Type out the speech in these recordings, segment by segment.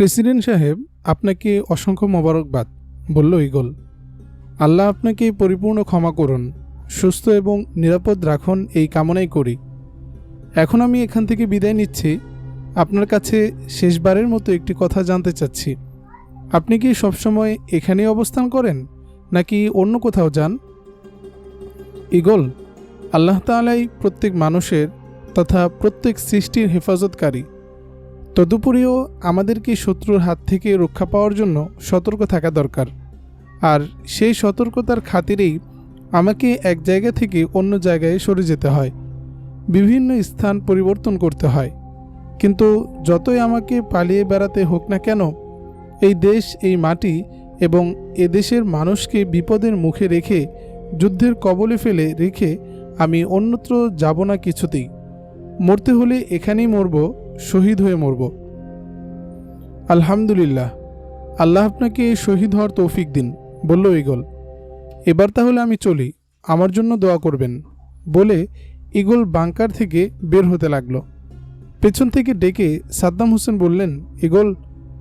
President সাহেব, আপনাকে অসংখ্য মোবারকবাদ, বলল ইগল আল্লাহ আপনাকে পরিপূর্ণ ক্ষমা করুন, সুস্থ এবং নিরাপদ রাখুন এই কামনাই করি। এখন আমি এখান থেকে বিদায় নিচ্ছি। আপনার কাছে শেষবারের মতো একটি কথা জানতে চাচ্ছি। আপনি কি সবসময় এখানেই অবস্থান করেন, নাকি অন্য কোথাও যান? ইগল আল্লাহ তালাই প্রত্যেক মানুষের তথা প্রত্যেক সৃষ্টির হেফাজতকারী তদুপরিও আমাদেরকে শত্রুর হাত থেকে রক্ষা পাওয়ার জন্য সতর্ক থাকা দরকার। আর সেই সতর্কতার খাতিরেই আমাকে এক জায়গা থেকে অন্য জায়গায় সরে যেতে হয়। বিভিন্ন স্থান পরিবর্তন করতে হয়। কিন্তু যতই আমাকে পালিয়ে বেড়াতে হোক না কেন, এই দেশ, এই মাটি এবং এদেশের মানুষকে বিপদের মুখে রেখে, যুদ্ধের কবলে ফেলে রেখে আমি অন্যত্র যাব না কিছুতেই। মরতে হলে এখানেই মরব শহীদ হয়ে মরব। আলহামদুলিল্লাহ, আল্লাহ আপনাকে শহীদ হওয়ার তৌফিক দিন। বলল ইগল এবার তাহলে আমি চলি, আমার জন্য দোয়া করবেন। বলে ইগল বাংকার থেকে বের হতে লাগল। পেছন থেকে ডেকে সাদ্দাম হোসেন বললেন ইগল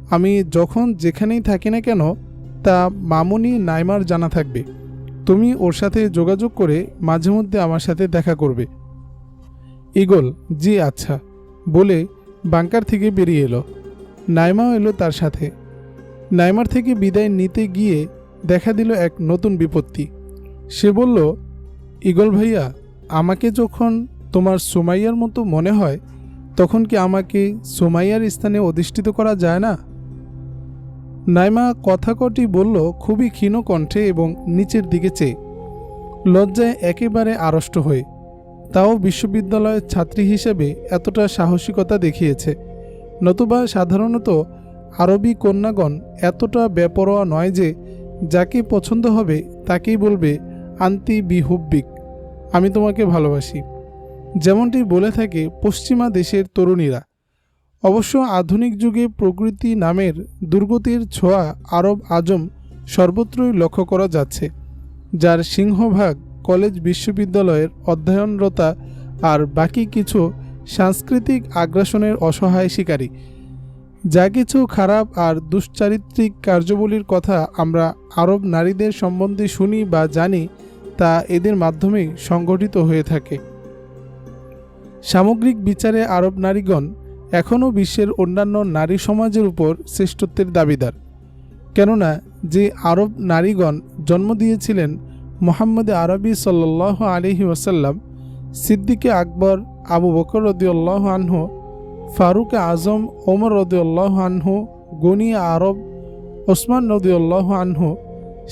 আমি যখন যেখানেই থাকি না কেন, তা মামুনি নাইমার জানা থাকবে। তুমি ওর সাথে যোগাযোগ করে মাঝে মধ্যে আমার সাথে দেখা করবে। ইগল জি আচ্ছা। বলে বাংকার থেকে বেরিয়ে এলো। নাইমাও এলো তার সাথে। নাইমার থেকে বিদায় নিতে গিয়ে দেখা দিল এক নতুন বিপত্তি। সে বলল, ইগল ভাইয়া, আমাকে যখন তোমার সুমাইয়ার মতো মনে হয়, তখন কি আমাকে সুমাইয়ার স্থানে অধিষ্ঠিত করা যায় না? নাইমা কথা কটি বলল খুবই ক্ষীণ কণ্ঠে এবং নিচের দিকে চেয়ে, লজ্জায় একেবারে আড়ষ্ট হয়ে। তাও বিশ্ববিদ্যালয়ের ছাত্রী হিসেবে এতটা সাহসিকতা দেখিয়েছে। নতুবা সাধারণত আরবি কন্যাগণ এতটা বেপরোয়া নয় যে, যাকে পছন্দ হবে তাকেই বলবে, আন্তি বিহুব্বিক, আমি তোমাকে ভালোবাসি। যেমনটি বলে থাকে পশ্চিমা দেশের তরুণীরা। অবশ্য আধুনিক যুগে প্রকৃতি নামের দুর্গতির ছোঁয়া আরব আজম সর্বত্রই লক্ষ্য করা যাচ্ছে, যার সিংহভাগ কলেজ বিশ্ববিদ্যালয়ের অধ্যয়নরতা আর বাকি কিছু সাংস্কৃতিক আগ্রাসনের অসহায় শিকারী। যা কিছু খারাপ আর দুশ্চারিত্রিক কার্যবলীর কথা আমরা আরব নারীদের সম্বন্ধে শুনি বা জানি, তা এদের মাধ্যমেই সংগঠিত হয়ে থাকে। সামগ্রিক বিচারে আরব নারীগণ এখনও বিশ্বের অন্যান্য নারী সমাজের উপর শ্রেষ্ঠত্বের দাবিদার। কেননা, যে আরব নারীগণ জন্ম দিয়েছিলেন মোহাম্মদ আরবি সাল্লাহ আলহি ওসাল্লাম সিদ্দিকে আকবর, আবু বকর রদিউল্লাহ আনহু, ফারুক আজম, ওমর রদিউল্লাহ আনহু, গনি আরব, ওসমান রদিউল্লাহ আনহু,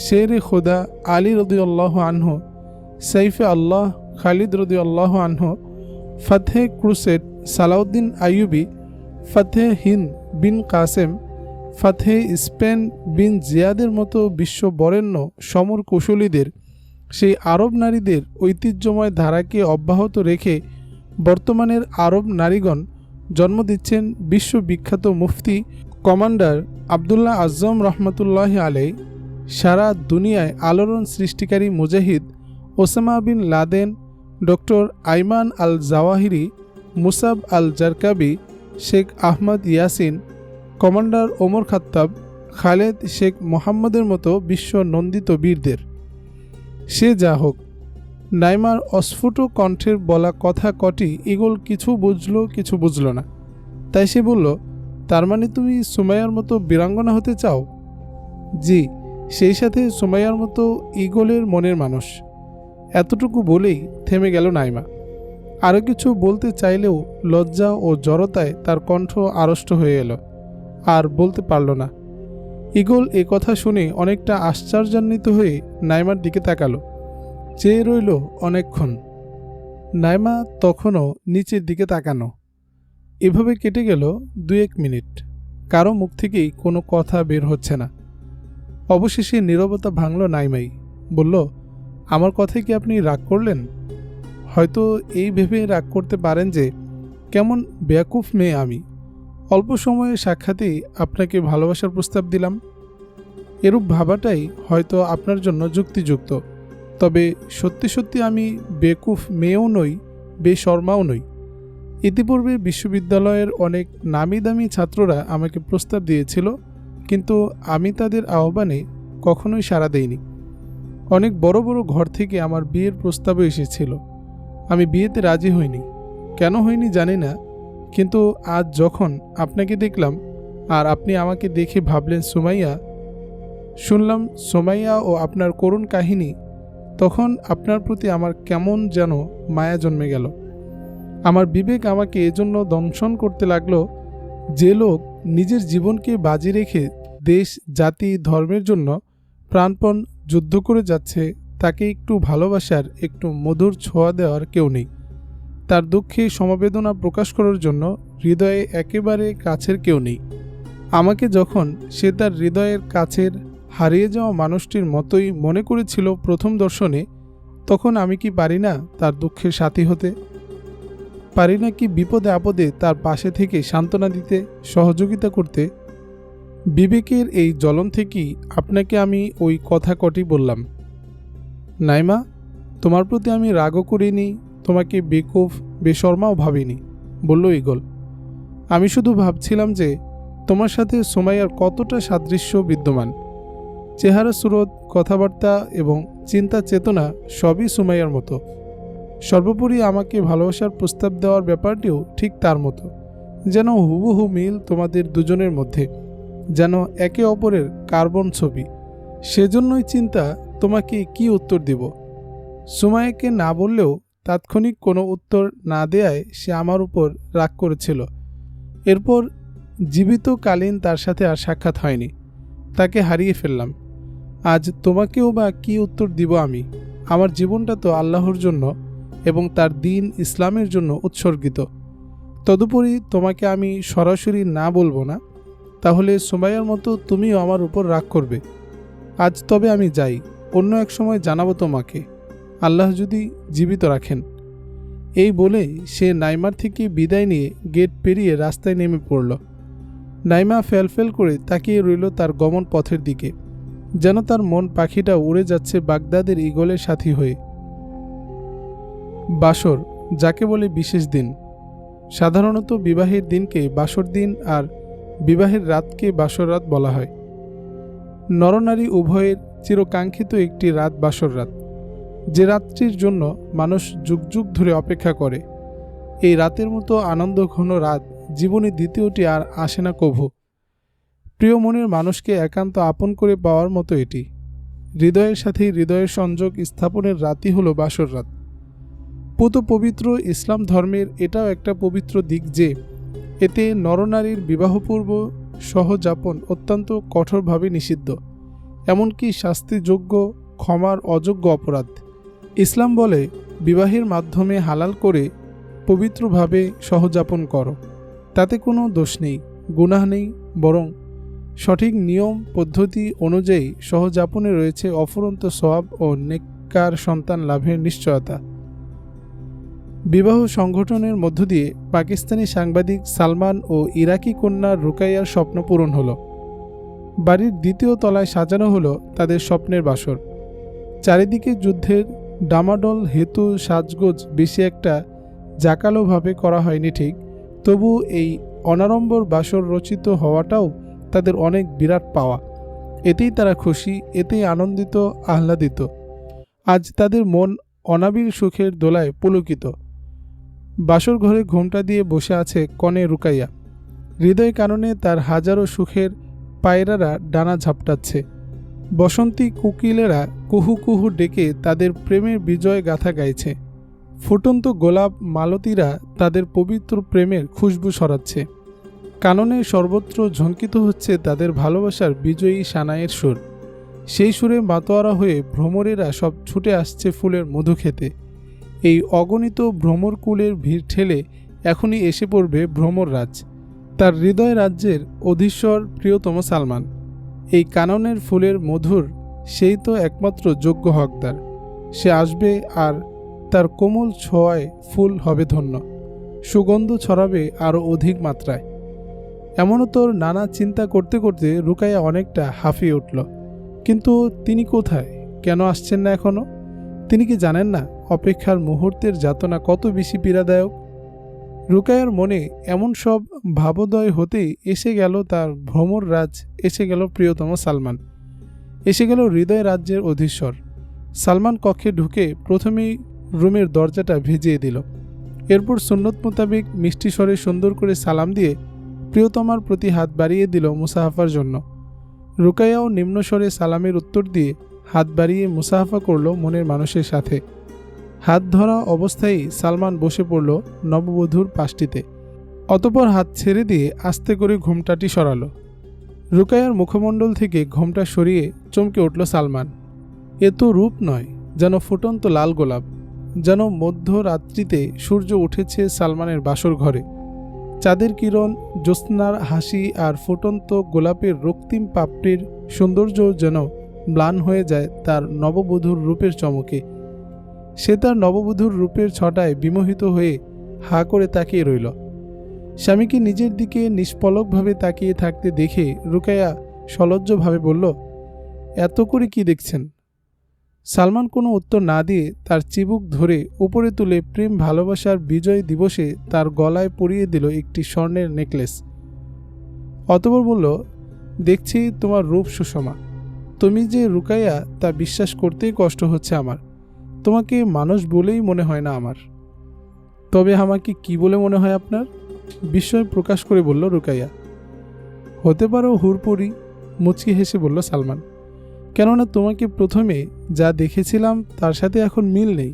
শের খুদা, আলী রদিউল্লাহ আনহু সৈফে আল্লাহ, খালিদ রদিউল্লাহ আনহু ফতে ক্রুসেড, সালাউদ্দিন আইয়ুবি ফতে হিন্দ বিন কাসেম ফতে স্পেন বিন জিয়াদের মতো বিশ্ব বরেণ্য, সমর কুশলীদের সেই আরব নারীদের ঐতিহ্যময় ধারাকে অব্যাহত রেখে বর্তমানের আরব নারীগণ জন্ম দিচ্ছেন বিশ্ববিখ্যাত মুফতি কমান্ডার আবদুল্লাহ আজম রহমতুল্লাহ আলাই সারা দুনিয়ায় আলোড়ন সৃষ্টিকারী মুজাহিদ Osama bin Laden, doctor Ayman al Zawahiri, Musab al Zarqawi, Sheikh Ahmed Yassin, commander Omar Khattab, Khalid Sheikh মোহাম্মদের মতো বিশ্ব নন্দিত বীরদের। সে যা হোক। নাইমার অস্ফুট কণ্ঠের বলা কথা কটি ইগল কিছু বুঝলো কিছু বুঝলো না। তাই সে বলল, তার মানে তুমি সুমাইয়ার মতো বীরাঙ্গনা হতে চাও? জি, সেই সাথে সুমাইয়ার মতো ইগলের মনের মানুষ। এতটুকু বলেই থেমে গেল নাইমা। আরও কিছু বলতে চাইলেও লজ্জা ও জড়তায় তার কণ্ঠ আড়ষ্ট হয়ে এলো। আর বলতে পারল না। ইগল এ কথা শুনে অনেকটা আশ্চর্যান্বিত হয়ে নাইমার দিকে তাকালো। চেয়ে রইল অনেকক্ষণ। নাইমা তখনও নিচের দিকে তাকানো। এভাবে কেটে গেল দু এক মিনিট। কারও মুখ থেকেই কোনো কথা বের হচ্ছে না। অবশেষে নীরবতা ভাঙল নাইমাই। বলল, আমার কথায় কি আপনি রাগ করলেন? হয়তো এই ভেবে রাগ করতে পারেন যে, কেমন বেয়াকুফ মেয়ে আমি। অল্প সময়ে সাক্ষাতেই আপনাকে ভালোবাসার প্রস্তাব দিলাম। এরূপ ভাবাটাই হয়তো আপনার জন্য যুক্তিযুক্ত। তবে সত্যি সত্যি আমি বেকুফ মেয়েও নই, বেশর্মাও নই। ইতিপূর্বে বিশ্ববিদ্যালয়ের অনেক নামি দামি ছাত্ররা আমাকে প্রস্তাব দিয়েছিল, কিন্তু আমি তাদের আহ্বানে কখনোই সাড়া দেইনি। অনেক বড় বড় ঘর থেকে আমার বিয়ের প্রস্তাবও এসেছিল। আমি বিয়েতে রাজি হইনি। কেন হইনি জানি না। কিন্তু আজ যখন আপনাকে দেখলাম আর আপনি আমাকে দেখে ভাবলেন সুমাইয়া, শুনলাম সোমাইয়া ও আপনার করুণ কাহিনী, তখন আপনার প্রতি আমার কেমন যেন মায়া জন্মে গেল। আমার বিবেক আমাকে এজন্য দংশন করতে লাগল যে লোক নিজের জীবনকে বাজি রেখে দেশ, জাতি, ধর্মের জন্য প্রাণপণ যুদ্ধ করে যাচ্ছে, তাকে একটু ভালোবাসার, একটু মধুর ছোঁয়া দেওয়ার কেউ নেই। তার দুঃখে সমবেদনা প্রকাশ করার জন্য হৃদয়ে একেবারে কাছের কেউ নেই। আমাকে যখন সে তার হৃদয়ের কাছের হারিয়ে যাওয়া মানুষটির মতোই মনে করেছিল প্রথম দর্শনে, তখন আমি কি পারি না তার দুঃখের সাথী হতে? পারি না কি বিপদে আপদে তার পাশে থেকে সান্ত্বনা দিতে, সহযোগিতা করতে? বিবেকের এই জ্বলন থেকেই আপনাকে আমি ওই কথা কটি বললাম। নাইমা, তোমার প্রতি আমি রাগও করিনি তোমাকে বেকুফ বেশর্মাও ভাবিনি। বলল, ইগল, আমি শুধু ভাবছিলাম যে তোমার সাথে সোমাইয়ার কতটা সাদৃশ্য বিদ্যমান। চেহারা, সুরত, কথাবার্তা এবং চিন্তা, চেতনা সবই সুমাইয়ার মতো। সর্বোপরি আমাকে ভালোবাসার প্রস্তাব দেওয়ার ব্যাপারটিও ঠিক তার মতো। যেন হুবহু মিল তোমাদের দুজনের মধ্যে। যেন একে অপরের কার্বন ছবি। সেজন্যই চিন্তা তোমাকে কি উত্তর দেব? সুমাইয়াকে না বললেও তাৎক্ষণিক কোনো উত্তর না দেয়ায় সে আমার উপর রাগ করেছিল। এরপর জীবিতকালীন তার সাথে আর সাক্ষাৎ হয়নি। তাকে হারিয়ে ফেললাম। আজ তোমাকেও বা কি উত্তর দিব আমি? আমার জীবনটা তো আল্লাহর জন্য এবং তার দিন ইসলামের জন্য উৎসর্গিত। তদুপরি তোমাকে আমি সরাসরি না বলব না। তাহলে সোমাইয়ার মতো তুমিও আমার উপর রাগ করবে। আজ তবে আমি যাই, অন্য এক সময় জানাব তোমাকে। আল্লাহ যদি জীবিত রাখেন। এই বলে সে নাইমার থেকে বিদায় নিয়ে গেট পেরিয়ে রাস্তায় নেমে পড়ল। নাইমা ফেলফেল করে তাকিয়ে রইল তার গমন পথের দিকে, যেন তার মন পাখিটা উড়ে যাচ্ছে বাগদাদের ইগলের সাথী হয়ে। বাসর, যাকে বলে বিশেষ দিন, সাধারণত বিবাহের দিনকে বাসর দিন আর বিবাহের রাতকে বাসর রাত বলা হয়। নরনারী উভয়ের চিরকাঙ্ক্ষিত একটি রাত বাসর রাত। যে রাত্রির জন্য মানুষ যুগ যুগ ধরে অপেক্ষা করে, এই রাতের মতো আনন্দ ঘন রাত জীবনে দ্বিতীয়টি আর আসে না কভু। প্রিয় মনের মানুষকে একান্ত আপন করে পাওয়ার মতো এটি। হৃদয়ের সাথে হৃদয়ের সংযোগ স্থাপনের রাতই হলো বাসর রাত। পুত পবিত্র ইসলাম ধর্মের এটাও একটা পবিত্র দিক যে, এতে নরনারীর বিবাহপূর্ব সহযাপন অত্যন্ত কঠোরভাবে নিষিদ্ধ, এমনকি শাস্তিযোগ্য, ক্ষমার অযোগ্য অপরাধ। ইসলাম বলে, বিবাহের মাধ্যমে হালাল করে পবিত্রভাবে সহযাপন করো। তাতে কোনো দোষ নেই, গুনাহ নেই, বরং সঠিক নিয়ম, পদ্ধতি অনুযায়ী সহযাপনে রয়েছে অফুরন্ত সওয়াব ও নেককার সন্তান লাভের নিশ্চয়তা। বিবাহ সংগঠনের মধ্য দিয়ে পাকিস্তানি সাংবাদিক সালমান ও ইরাকি কন্যা রুকাইয়ার স্বপ্ন পূরণ হলো। বাড়ির দ্বিতীয় তলায় সাজানো হলো তাদের স্বপ্নের বাসর। চারিদিকে যুদ্ধের ডামাডোল হেতু সাজগোজ বেশি একটা জাকালোভাবে করা হয়নি ঠিক, তবু এই অনাড়ম্বর বাসর রচিত হওয়াটাও তাদের অনেক বিরাট পাওয়া। এতেই তারা খুশি, এতেই আনন্দিত, আহ্লাদিত। আজ তাদের মন অনাবিল সুখের দোলায় পুলকিত। বাসর ঘরে ঘোমটা দিয়ে বসে আছে কনে রুকাইয়া। হৃদয় কারণে তার হাজারো সুখের পায়রারা ডানা ঝাপটাচ্ছে। বসন্তী কুকিলেরা কুহু কুহু ডেকে তাদের প্রেমের বিজয় গাথা গাইছে। ফুটন্ত গোলাপ মালতীরা তাদের পবিত্র প্রেমের খুশবু সরাচ্ছে। কাননে সর্বত্র ঝঙ্কিত হচ্ছে তাদের ভালোবাসার বিজয়ী সানাইয়ের সুর। সেই সুরে মাতোয়ারা হয়ে ভ্রমরেরা সব ছুটে আসছে ফুলের মধু খেতে। এই অগণিত ভ্রমরকুলের ভিড় ঠেলে এখনই এসে পড়বে ভ্রমররাজ তার হৃদয় রাজ্যের অধীশ্বর প্রিয়তম সালমান। এই কাননের ফুলের মধুর, সেই তো একমাত্র যোগ্য হকদার। সে আসবে আর তার কোমল ছোঁয়ায় ফুল হবে ধন্য। সুগন্ধ ছড়াবে আরও অধিক মাত্রায়। এমনও তোর নানা চিন্তা করতে করতে রুকাইয়া অনেকটা হাঁফিয়ে উঠল। কিন্তু তিনি কোথায়? কেন আসছেন না এখনও তিনি কি জানেন না অপেক্ষার মুহূর্তের যাতনা কত বেশি পীড়াদায়ক? রুকায়ার মনে এমন সব ভাবোদয় হতেই এসে গেল তার ভ্রমর রাজ, এসে গেল প্রিয়তম সালমান। এসে গেল হৃদয় রাজ্যের অধীশ্বর। সালমান কক্ষে ঢুকে প্রথমেই রুমের দরজাটা ভিজিয়ে দিল। এরপর সুন্নত মোতাবেক মিষ্টি স্বরে সুন্দর করে সালাম দিয়ে প্রিয়তমার প্রতি হাত বাড়িয়ে দিল মুসাহাফার জন্য। রুকাইয়াও নিম্নস্বরে সালামের উত্তর দিয়ে হাত বাড়িয়ে মুসাহাফা করল মনের মানুষের সাথে। হাত ধরা অবস্থায় সালমান বসে পড়ল নববধূর পাশটিতে। অতপর হাত ছেড়ে দিয়ে আস্তে করে ঘুমটাটি সরালো। রুকায়ার মুখমণ্ডল থেকে ঘোমটা সরিয়ে চমকে উঠল সালমান। এ তো রূপ নয়, যেন ফুটন্ত লাল গোলাপ, যেন মধ্যরাত্রিতে সূর্য উঠেছে সালমানের বাসর ঘরে। চাঁদের কিরণ, জ্যোৎস্নার হাসি আর ফুটন্ত গোলাপের রক্তিম পাপড়ির সৌন্দর্য যেন ম্লান হয়ে যায় তার নববধূর রূপের চমকে। সে তার নববধূর রূপের ছটায় বিমোহিত হয়ে হা করে তাকিয়ে রইল। স্বামীকে নিজের দিকে নিষ্পলকভাবে তাকিয়ে থাকতে দেখে রুকায়া সলজ্জভাবে বলল, এত করে কি দেখছেন? সালমান কোনো উত্তর না দিয়ে তার চিবুক ধরে উপরে তুলে প্রেম ভালোবাসার বিজয় দিবসে তার গলায় পরিয়ে দিল একটি স্বর্ণের নেকলেস। অতপর বলল, দেখছি তোমার রূপ সুষমা। তুমি যে রুকাইয়া তা বিশ্বাস করতেই কষ্ট হচ্ছে আমার। তোমাকে মানুষ বলেই মনে হয় না আমার। তবে আমাকে কি বলে মনে হয় আপনার? বিস্ময় প্রকাশ করে বলল রুকাইয়া। হতে পারো হুরপুরি মুচকি হেসে বলল সালমান। কেননা তোমাকে প্রথমে যা দেখেছিলাম তার সাথে এখন মিল নেই।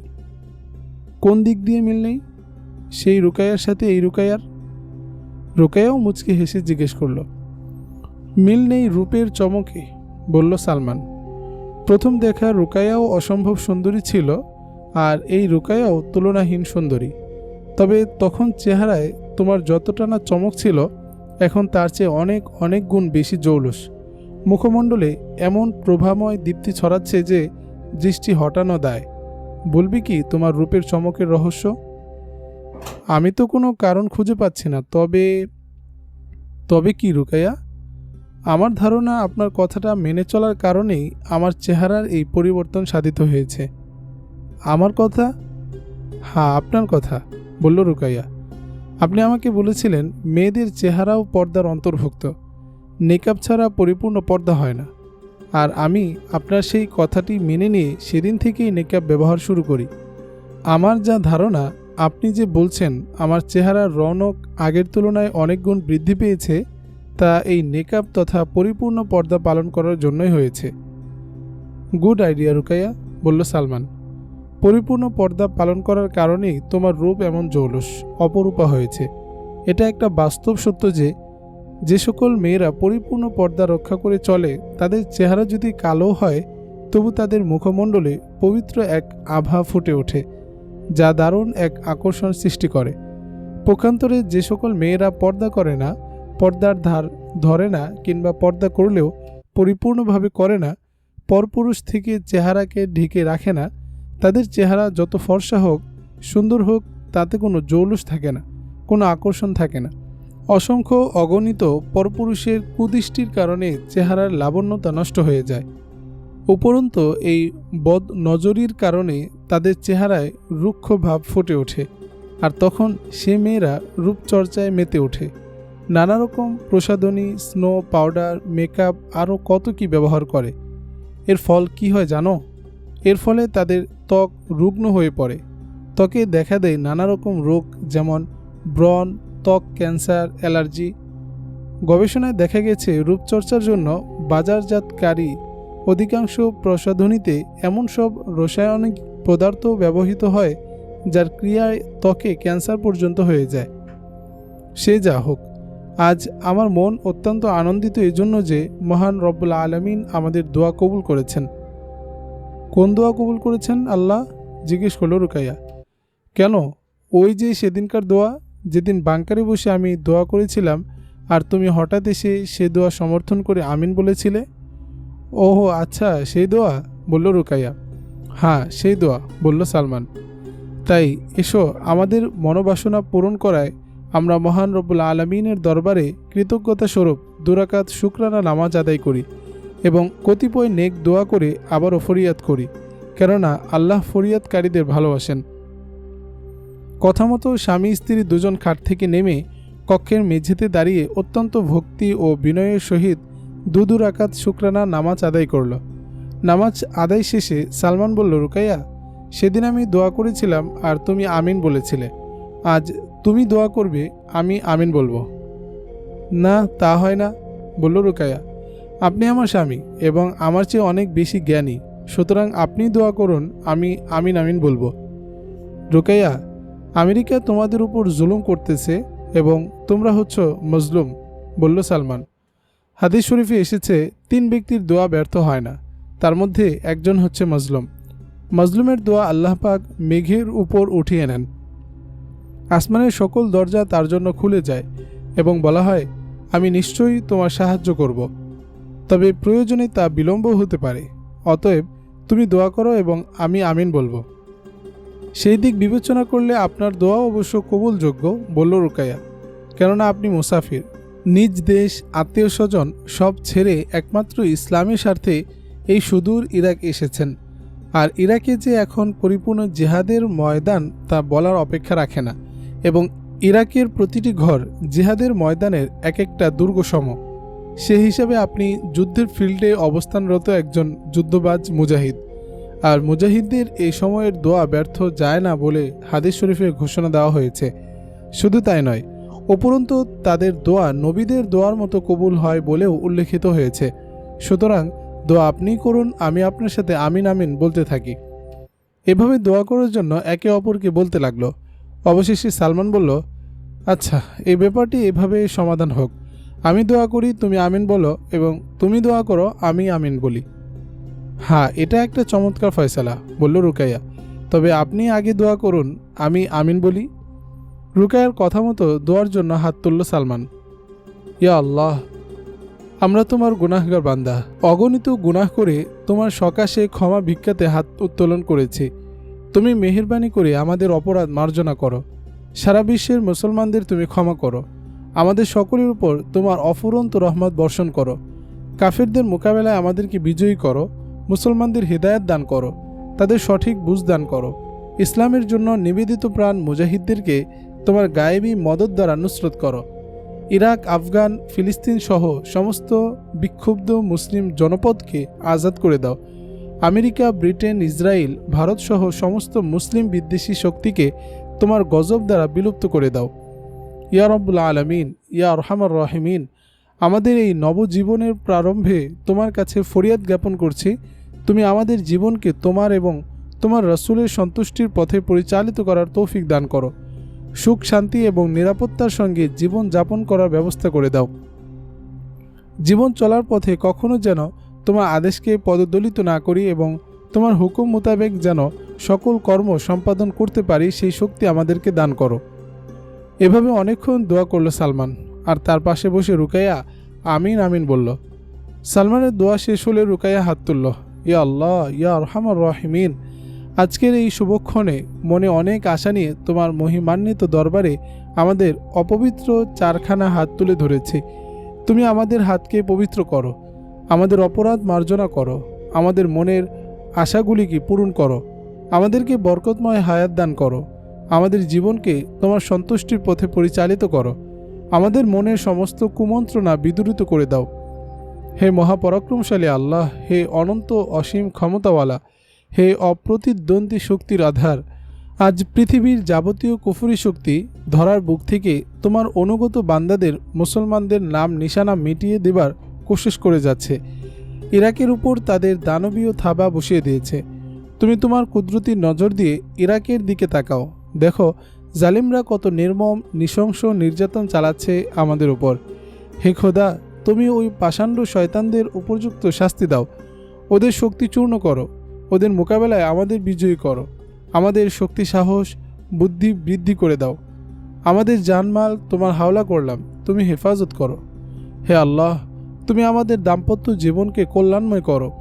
কোন দিক দিয়ে মিল নেই? সেই রুকাইয়ার সাথে এই রুকাইয়ার? রুকাইয়াও মুচকি হেসে জিজ্ঞেস করল। মিল নেই রূপের চমকে, বলল সালমান। প্রথম দেখা রুকাইয়াও অসম্ভব সুন্দরী ছিল, আর এই রুকাইয়াও তুলনাহীন সুন্দরী। তবে তখন চেহারায় তোমার যতটা না চমক ছিল, এখন তার চেয়ে অনেক অনেক গুণ বেশি জৌলুস। মুখমণ্ডলে এমন প্রভাময় দীপ্তি ছড়াচ্ছে যে দৃষ্টি হটানো দায়। বলবি কি তোমার রূপের চমকের রহস্য? আমি তো কোনো কারণ খুঁজে পাচ্ছি না, তবে তবে কি রুকাইয়া? আমার ধারণা আপনার কথাটা মেনে চলার কারণেই আমার চেহারার এই পরিবর্তন সাধিত হয়েছে। আমার কথা? হ্যাঁ আপনার কথা, বলল রুকাইয়া। আপনি আমাকে বলেছিলেন, মেয়েদের চেহারাও পর্দার অন্তর্ভুক্ত। নেকআপ ছাড়া পরিপূর্ণ পর্দা হয় না। আর আমি আপনার সেই কথাটি মেনে নিয়ে সেদিন থেকেই নেকআপ ব্যবহার শুরু করি। আমার যা ধারণা, আপনি যে বলছেন, আমার চেহারার রৌনক আগের তুলনায় অনেক গুণ বৃদ্ধি পেয়েছে তা এই নেকআপ তথা পরিপূর্ণ পর্দা পালন করার জন্যই হয়েছে। গুড আইডিয়া, রুকাইয়া, বলল সালমান। পরিপূর্ণ পর্দা পালন করার কারণেই তোমার রূপ এমন জৌলস, অপরূপা হয়েছে। এটা একটা বাস্তব সত্য যে যে সকল মেয়েরা পরিপূর্ণ পর্দা রক্ষা করে চলে, তাদের চেহারা যদি কালো হয়, তবু তাদের মুখমণ্ডলে পবিত্র এক আভা ফুটে ওঠে, যা দারুণ এক আকর্ষণ সৃষ্টি করে। পক্ষান্তরে যে সকল মেয়েরা পর্দা করে না পর্দার ধার ধরে না কিংবা পর্দা করলেও পরিপূর্ণভাবে করে না, পরপুরুষ থেকে চেহারাকে ঢেকে রাখে না, তাদের চেহারা যত ফর্সা হোক, সুন্দর হোক, তাতে কোনো জৌলুস থাকে না, কোনো আকর্ষণ থাকে না। অসংখ্য অগণিত পরপুরুষের কুদৃষ্টির কারণে চেহারার লাবণ্যতা নষ্ট হয়ে যায়। উপরন্ত এই বদ নজরির কারণে তাদের চেহারায় রুক্ষ ভাব ফুটে ওঠে, আর তখন সে মেয়েরা রূপচর্চায় মেতে ওঠে। নানা রকম প্রসাধনী স্নো পাউডার মেকআপ আরও কত কি ব্যবহার করে। এর ফল কি হয় জানো? এর ফলে তাদের ত্বক রুগ্ন হয়ে পড়ে। ত্বকে দেখা দেয় নানা রকম রোগ যেমন ব্রণ, ত্বক ক্যান্সার, অ্যালার্জি। গবেষণায় দেখা গেছে, রূপচর্চার জন্য বাজারজাতকারী অধিকাংশ প্রসাধনীতে এমন সব রাসায়নিক পদার্থ ব্যবহৃত হয়, যার ক্রিয়ায় ত্বকে ক্যান্সার পর্যন্ত হয়ে যায়। সে যা হোক। আজ আমার মন অত্যন্ত আনন্দিত এজন্য যে মহান রব্বুল আলমিন আমাদের দোয়া কবুল করেছেন। কোন দোয়া কবুল করেছেন আল্লাহ? জিজ্ঞেস করল রুকাইয়া। কেন? ওই যে সেদিনকার দোয়া, যেদিন বাংকারে বসে আমি দোয়া করেছিলাম, আর তুমি হঠাৎ এসে সে দোয়া সমর্থন করে আমিন বলেছিলে? ওহো আচ্ছা সেই দোয়া? বলল রুকাইয়া। হ্যাঁ সেই দোয়া, বলল সালমান। তাই, এসো, আমাদের মনোবাসনা পূরণ করায় আমরা মহান রব্বুল আলমিনের দরবারে কৃতজ্ঞতা স্বরূপ দুরাকাত শুক্রানা নামাজ আদায় করি এবং কতিপয় নেক দোয়া করে আবারও ফরিয়াদ করি, কেননা আল্লাহ ফরিয়াদকারীদের ভালোবাসেন। কথা মতো স্বামী স্ত্রী দুজন খাট থেকে নেমে কক্ষের মেঝেতে দাঁড়িয়ে অত্যন্ত ভক্তি ও বিনয়ের সহিত দুদু রাকাত শুক্রানা নামাজ আদায় করল। নামাজ আদায় শেষে সালমান বলল, রুকাইয়া, সেদিন আমি দোয়া করেছিলাম আর তুমি আমিন বলেছিলে। আজ তুমি দোয়া করবে, আমি আমিন বলব। না, তা হয় না, বলল রুকাইয়া। আপনি আমার স্বামী এবং আমার চেয়ে অনেক বেশি জ্ঞানী, সুতরাং আপনি দোয়া করুন, আমি আমিন আমিন বলব। রুকাইয়া, আমেরিকা তোমাদের উপর জুলুম করতেছে এবং তোমরা হচ্ছ মজলুম, বলল সালমান। হাদিস শরীফে এসেছে, তিন ব্যক্তির দোয়া ব্যর্থ হয় না, তার মধ্যে একজন হচ্ছে মজলুম। মজলুমের দোয়া আল্লাহ পাক মেঘের উপর উঠিয়ে নেন। আসমানের সকল দরজা তার জন্য খুলে যায় এবং বলা হয়, আমি নিশ্চয়ই তোমার সাহায্য করব। তবে প্রয়োজনে তা বিলম্ব হতে পারে। অতএব তুমি দোয়া করো এবং আমি আমিন বলব। সেই দিক বিবেচনা করলে আপনার দোয়া অবশ্য কবুলযোগ্য, বলল রুকাইয়া। কেননা আপনি মুসাফির। নিজ দেশ আত্মীয় স্বজন সব ছেড়ে একমাত্র ইসলামের স্বার্থে এই সুদূর ইরাক এসেছেন। আর ইরাকে যে এখন পরিপূর্ণ জেহাদের ময়দান তা বলার অপেক্ষা রাখে না। এবং ইরাকের প্রতিটি ঘর জেহাদের ময়দানের এক একটা দুর্গসম। সে হিসাবে আপনি যুদ্ধের ফিল্ডে অবস্থানরত একজন যুদ্ধবাজ মুজাহিদ। আর মুজাহিদদের এই সময়ের দোয়া ব্যর্থ যায় না বলে হাদিস শরীফে ঘোষণা দেওয়া হয়েছে। শুধু তাই নয়, উপরন্তু তাদের দোয়া নবীদের দোয়ার মতো কবুল হয় বলেও উল্লেখিত হয়েছে। সুতরাং দোয়া আপনিই করুন, আমি আপনার সাথে আমিন আমিন বলতে থাকি। এভাবে দোয়া করার জন্য একে অপরকে বলতে লাগল। অবশেষে সালমান বলল আচ্ছা এই ব্যাপারটি এভাবে সমাধান হোক। আমি দোয়া করি তুমি আমিন বলো এবং তুমি দোয়া করো আমি আমিন বলি। হ্যাঁ এটা একটা চমৎকার ফয়সালা, বলল রুকাইয়া। তবে আপনি আগে দোয়া করুন, আমি আমিন বলি? রুকাইয়ার কথা মতো দোয়ার জন্য হাত তুলল সালমান। ইয়া আল্লাহ, আমরা তোমার গুনাহগার বান্দা। অগণিত গুনাহ করে তোমার সকাশে ক্ষমা ভিক্ষাতে হাত উত্তোলন করেছি। তুমি মেহেরবানি করে আমাদের অপরাধ মার্জনা করো। সারা বিশ্বের মুসলমানদের তুমি ক্ষমা করো। আমাদের সকলের উপর তোমার অফুরন্ত রহমত বর্ষণ করো। কাফেরদের মোকাবেলায় আমাদেরকে বিজয়ী করো। মুসলমানদের হৃদায়ত দান করো। তাদের সঠিক বুঝ দান করো। ইসলামের জন্য নিবেদিত প্রাণ মুজাহিদদেরকে তোমার গায়েবী মদত দ্বারা নুসরত করো। ইরাক, আফগান, ফিলিস্তিন সহ সমস্ত বিক্ষুব্ধ মুসলিম জনপদকে আজাদ করে দাও। আমেরিকা, ব্রিটেন, ইসরায়েল ভারতসহ সমস্ত মুসলিম বিদ্বেষী শক্তিকে তোমার গজব দ্বারা বিলুপ্ত করে দাও। ইয়া রব্বুল আলমিন, ইয়া রহমার রহিমিন, আমাদের এই নবজীবনের প্রারম্ভে তোমার কাছে ফরিয়াদ জ্ঞাপন করছি। তুমি আমাদের জীবনকে তোমার এবং তোমার রসুলের সন্তুষ্টির পথে পরিচালিত করার তৌফিক দান করো। সুখ, শান্তি এবং নিরাপত্তার সঙ্গে জীবন যাপন করার ব্যবস্থা করে দাও। জীবন চলার পথে কখনো যেন তোমার আদেশকে পদদলিত না করি এবং তোমার হুকুম মোতাবেক যেন সকল কর্ম সম্পাদন করতে পারি, সেই শক্তি আমাদেরকে দান করো। এভাবে অনেকক্ষণ দোয়া করল সালমান, আর তার পাশে বসে রুকাইয়া আমিন আমিন বলল, সালমানের দোয়া শেষ হলে রুকাইয়া হাত তুলল, ইয়া আল্লাহ, ইয়া রহমান রহিমিন, আজকের এই শুভক্ষণে মনে অনেক আশা নিয়ে তোমার মহিমান্বিত দরবারে আমাদের অপবিত্র চারখানা হাত তুলে ধরেছি। তুমি আমাদের হাতকে পবিত্র করো আমাদের অপরাধ মার্জনা করো। আমাদের মনের আশাগুলিকে পূরণ করো। আমাদেরকে বরকতময় হায়াত দান করো। আমাদের জীবনকে তোমার সন্তুষ্টির পথে পরিচালিত করো। আমাদের মনের সমস্ত কুমন্ত্রণা বিদূরিত করে দাও। হে মহাপরাক্রমশালী আল্লাহ, হে অনন্ত অসীম ক্ষমতাওয়ালা, হে অপ্রতিদ্বন্দ্বী শক্তির আধার, আজ পৃথিবীর যাবতীয় কুফুরি শক্তি ধরার বুক থেকে তোমার অনুগত বান্দাদের, মুসলমানদের নাম নিশানা মিটিয়ে দেবার কোশিশ করে যাচ্ছে। ইরাকের উপর তাদের দানবীয় থাবা বসিয়ে দিয়েছে। তুমি তোমার কুদরতির নজর দিয়ে ইরাকের দিকে তাকাও। দেখো, জালিমরা কত নির্মম, নৃশংস, নির্যাতন চালাচ্ছে আমাদের উপর। হে খোদা, তুমি ওই পাষাণ্ড শয়তানদের উপযুক্ত শাস্তি দাও। ওদের শক্তি চূর্ণ করো। ওদের মোকাবেলায় আমাদের বিজয়ী করো। আমাদের শক্তি সাহস, বুদ্ধি বৃদ্ধি করে দাও। আমাদের জানমাল, তোমার হাওলা করলাম। তুমি হেফাজত করো। হে আল্লাহ তুমি আমাদের দাম্পত্য জীবনকে কল্যাণময় করো।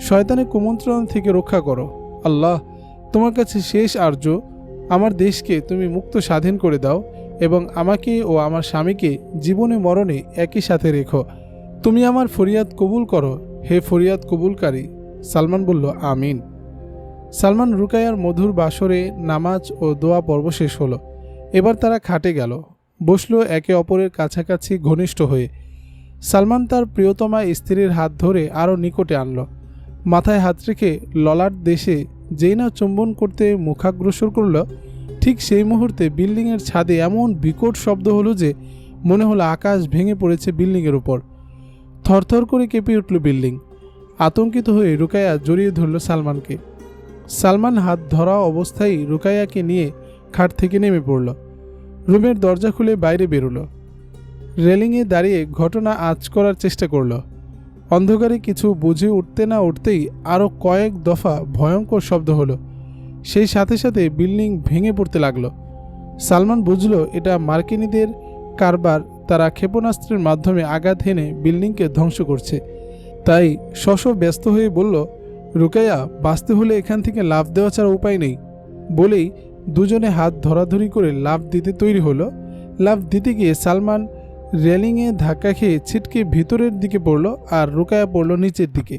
শয়তানের কুমন্ত্রণ থেকে রক্ষা করো। আল্লাহ, তোমার কাছে শেষ আর্য। আমার দেশকে তুমি মুক্ত স্বাধীন করে দাও এবং আমাকে ও আমার স্বামীকে জীবনে মরণে একই সাথে রেখো। তুমি আমার ফরিয়াদ কবুল করো। হে ফরিয়াদ কবুলকারী, সালমান বলল, আমিন। সালমান রুকায়ার মধুর বাসরে নামাজ ও দোয়া পর্ব শেষ হলো। এবার তারা খাটে গেল। বসল একে অপরের কাছাকাছি ঘনিষ্ঠ হয়ে। সালমান তার প্রিয়তমা স্ত্রীর হাত ধরে আরও নিকটে আনল। মাথায় হাত রেখে ললাট দেশে যেই না চুম্বন করতে মুখাগ্রসর করল, ঠিক সেই মুহূর্তে বিল্ডিংয়ের ছাদে এমন বিকট শব্দ হলো যে মনে হলো আকাশ ভেঙে পড়েছে বিল্ডিংয়ের উপর। থরথর করে কেঁপে উঠল বিল্ডিং। আতঙ্কিত হয়ে রুকায়া জড়িয়ে ধরল সালমানকে। সালমান হাত ধরা অবস্থায় রুকায়াকে নিয়ে খাট থেকে নেমে পড়ল। রুমের দরজা খুলে বাইরে বেরোলো। রেলিংয়ে দাঁড়িয়ে ঘটনা আঁচ করার চেষ্টা করল। অন্ধকারে কিছু বুঝে উঠতে না উঠতেই আরও কয়েক দফা ভয়ঙ্কর শব্দ হলো। সেই সাথে সাথে বিল্ডিং ভেঙে পড়তে লাগল। সালমান বুঝল এটা মার্কিনীদের কারবার, তারা ক্ষেপণাস্ত্রের মাধ্যমে আঘাত হেনে বিল্ডিংকে ধ্বংস করছে। তাই শশ ব্যস্ত হয়ে বলল, রুকাইয়া, বাঁচতে হলে এখান থেকে লাভ দেওয়া ছাড়া উপায় নেই। বলেই দুজনে হাত ধরাধরি করে লাভ দিতে তৈরি হলো। লাভ দিতে গিয়ে সালমান রেলিংয়ে ধাক্কা খেয়ে ছিটকে ভিতরের দিকে পড়ল আর রুকায়া পড়ল নিচের দিকে।